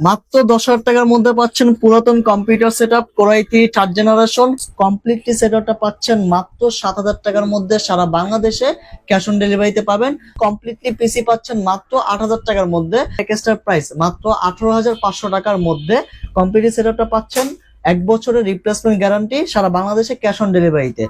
মাত্র দশ হাজার টাকার মধ্যে পাচ্ছেন পুরাতন computer set up core i third generation completely set আপটা পাচ্ছেন মাত্র সাত হাজার টাকার মধ্যে সারা বাংলাদেশে ক্যাশ অন ডেলিভারিতে পাবেন। কমপ্লিটলি পিসি পাচ্ছেন মাত্র আট হাজার টাকার মধ্যে। প্যাকেজটার প্রাইস মাত্র আঠারো হাজার পাঁচশো টাকার মধ্যে। কমপ্লিটলি সেট আপটা পাচ্ছেন এক বছরের রিপ্লেসমেন্ট গ্যারান্টি সারা বাংলাদেশে ক্যাশ অন ডেলিভারিতে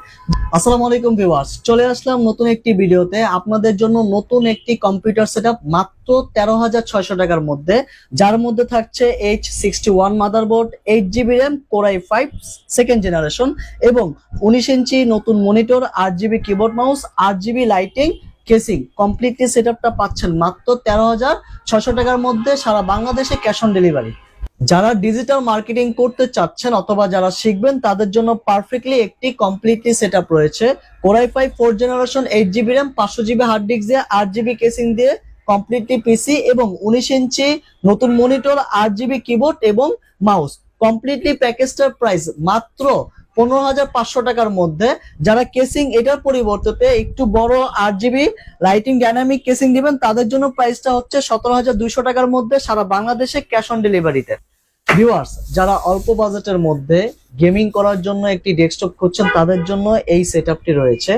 আসসালামু আলাইকুম ভিউয়ার্স চলে আসলাম নতুন একটি ভিডিওতে আপনাদের জন্য নতুন একটি কম্পিউটার সেটআপ মাত্র তেরো হাজার ছয়শো টাকার মধ্যে, যার মধ্যে থাকছে H sixty one motherboard eight GB RAM core i five second generation এবং উনিশ ইঞ্চি নতুন মনিটর আট জিবি কিবোর্ড মাউস আট জিবি লাইটিং কেসিং কমপ্লিটলি সেটআপটা পাচ্ছেন মাত্র তেরো হাজার ছয়শো টাকার মধ্যে সারা বাংলাদেশে ক্যাশ অন ডেলিভারি যারা ডিজিটাল মার্কেটিং করতে চাচ্ছেন অথবা যারা শিখবেন, তাদের জন্য পারফেক্টলি একটি কমপ্লিটলি সেট আপ রয়েছে core i five four generation eight GB RAM পাঁচশো জিবি হার্ড ডিস্ক দিয়ে, আট জিবি কেসিং দিয়ে কমপ্লিটলি পিসি এবং উনিশ ইঞ্চি নতুন মনিটর আট জিবি কিবোর্ড এবং মাউস কমপ্লিটলি প্যাকেজটার প্রাইস মাত্র পনেরো হাজার পাঁচশো টাকার মধ্যে। যারা কেসিং এটার পরিবর্তে একটু বড় আট জিবি লাইটিং ডাইনামিক কেসিং দিবেন, তাদের জন্য প্রাইসটা হচ্ছে সতেরো হাজার দুইশো টাকার মধ্যে সারা বাংলাদেশে ক্যাশ অন ডেলিভারিতে ভিউয়ার্স যারা অল্প বাজেটের মধ্যে গেমিং করার জন্য একটি ডেস্কটপ খুঁজছেন, তাদের জন্য এই সেটআপটি রয়েছে।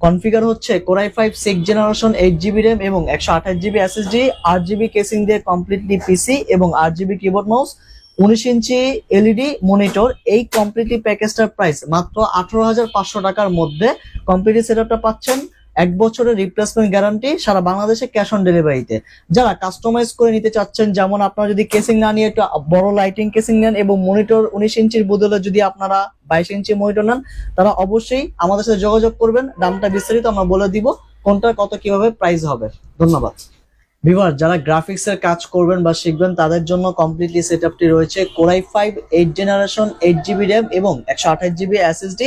কনফিগার হচ্ছে core i five six generation eight GB RAM এবং একশো আঠাশ জিবি এসএসডি আট জিবি কেসিং দিয়ে কমপ্লিটলি পিসি এবং আট জিবি কিবোর্ড মাউস উনিশ ইঞ্চি এলইডি মনিটর এই কমপ্লিটলি প্যাকেজটার প্রাইস মাত্র আঠারো হাজার পাঁচশো টাকার মধ্যে কমপ্লিটলি সেটআপটা পাচ্ছেন। এক বছরের রিপ্লেসমেন্ট গ্যারান্টি সারা বাংলাদেশে ক্যাশ অন ডেলিভারিতে যারা কাস্টমাইজ করে নিতে চাচ্ছেন, যেমন আপনারা যদি কেসিং না নিয়ে একটু বড় লাইটিং কেসিং নেন এবং মনিটর উনিশ ইঞ্চির বদলে যদি আপনারা বাইশ ইঞ্চি মনিটর নেন, তারা অবশ্যই আমাদের সাথে যোগাযোগ করবেন। দামটা বিস্তারিত আমরা বলে দিব, কোনটা কত, কীভাবে প্রাইস হবে। ধন্যবাদ। ভিভার যারা গ্রাফিক্স এর কাজ করবেন বা শিখবেন, তাদের জন্য কমপ্লিটলি সেট আপটি রয়েছে core i five eight generation eight GB RAM এবং একশো আঠাশ জিবি এসএসডি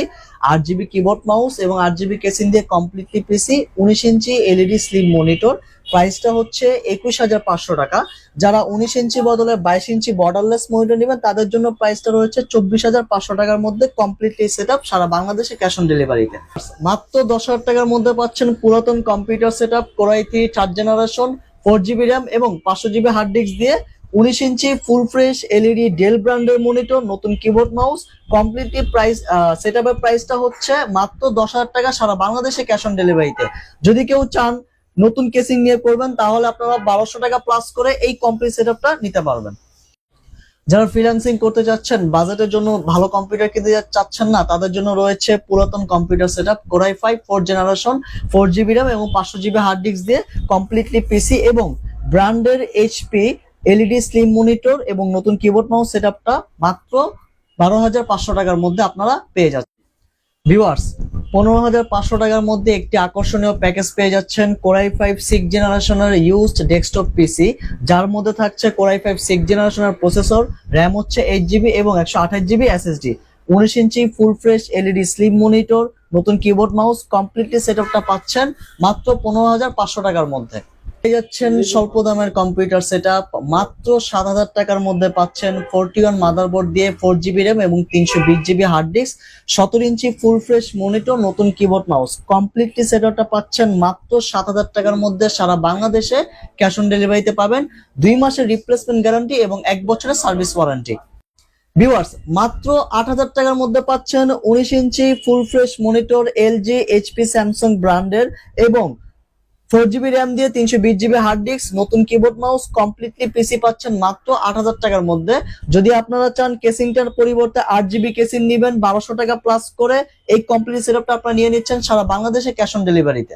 আট জিবি কিবোর্ড মাউস এবং আট জিবি কেসিন দিয়ে কমপ্লিটলি পিসি উনিশ ইঞ্চি এলইডি স্লিম মনিটর প্রাইসটা হচ্ছে একুশ হাজার পাঁচশো টাকা। যারা উনিশ ইঞ্চি বদলে বাইশ ইঞ্চি বর্ডারলেস মনিটর নেবেন, তাদের জন্য প্রাইসটা রয়েছে চব্বিশ হাজার পাঁচশো টাকার মধ্যে কমপ্লিটলি সেট আপ সারা বাংলাদেশে ক্যাশ অন ডেলিভারিতে মাত্র দশ হাজার টাকার মধ্যে পাচ্ছেন পুরাতন computer set up core i three third generation four GB RAM এবং পাঁচশো জিবি হার্ড ডিস্ক দিয়ে উনিশ inch full fresh LED Dell ব্র্যান্ডের মনিটর নতুন keyboard mouse completely price set আপের প্রাইসটা হচ্ছে মাত্র দশ হাজার টাকা সারা বাংলাদেশে ক্যাশ অন ডেলিভারিতে যদি কেউ চান নতুন কেসিং নিয়ে করবেন, তাহলে আপনারা বারোশো টাকা প্লাস করে এই কমপ্লিট সেট নিতে পারবেন। যারা ফ্রিল্যান্সিং করতে চাচ্ছেন বাজেটের জন্য ভালো কম্পিউটার কিনতে চাচ্ছেন না, তাদের জন্য রয়েছে পুরাতন computer set up core i five four generation four GB RAM এবং পাঁচশো জিবি হার্ড ডিস্ক দিয়ে কমপ্লিটলি পিসি এবং ব্র্যান্ডের এইচপি এলইডি স্লিম মনিটর এবং নতুন কিবোর্ড মাউস সেট আপটা মাত্র বারো হাজার পাঁচশো টাকার মধ্যে আপনারা পেয়ে যাচ্ছেন। ভিউয়ার্স পনেরো হাজার পাঁচশো টাকার মধ্যে একটি আকর্ষণীয় প্যাকেজ পেয়ে যাচ্ছেন কোরাই ফাইভ সিক্স জেনারেশনের ইউজড ডেস্কটপ পিসি যার মধ্যে থাকছে কোরাই ফাইভ সিক্স জেনারেশনের প্রসেসর র্যাম হচ্ছে এইট জিবি এবং একশো আঠাশ জিবি এসএসডি উনিশ inch full fresh LED slim monitor নতুন কিবোর্ড মাউস কমপ্লিটলি সেট আপটা পাচ্ছেন মাত্র পনেরো হাজার পাঁচশো টাকার মধ্যে। যাচ্ছেন স্বল্প দামের কম্পিউটার সেট মাত্র সাত হাজার টাকার মধ্যে পাচ্ছেন ফোরটি ওয়ান মাদারবোর্ড দিয়ে ফোর জিবি র্যাম এবং তিনশো বিশ জিবি হার্ড ডিস্ক সতেরো ইঞ্চি ফুল ফ্রেশ মনিটর নতুন কিবোর্ড মাউস কমপ্লিটলি সেটআপটা পাচ্ছেন মাত্র সাত হাজার টাকার মধ্যে সারা বাংলাদেশে ক্যাশ অন ডেলিভারিতে পাবেন। দুই মাসের রিপ্লেসমেন্ট গ্যারান্টি এবং এক বছরের সার্ভিস ওয়ারেন্টি ভিউয়ার্স মাত্র আট হাজার টাকার মধ্যে পাচ্ছেন উনিশ inch full fresh monitor LG HP Samsung ব্র্যান্ডের এবং ফোর জিবি র্যাম দিয়ে তিনশো বিশ জিবি হার্ড ডিস্ক, নতুন কিবোর্ড মাউস কমপ্লিটলি পিসি পাচ্ছেন মাত্র আট হাজার টাকার মধ্যে। যদি আপনারা চান কেসিংটার পরিবর্তে আট জিবি কেসিং নিবেন, বারোশো টাকা প্লাস করে এই কমপ্লিট সেটআপটা আপনারা নিয়ে নিচ্ছেন সারা বাংলাদেশে ক্যাশ অন ডেলিভারিতে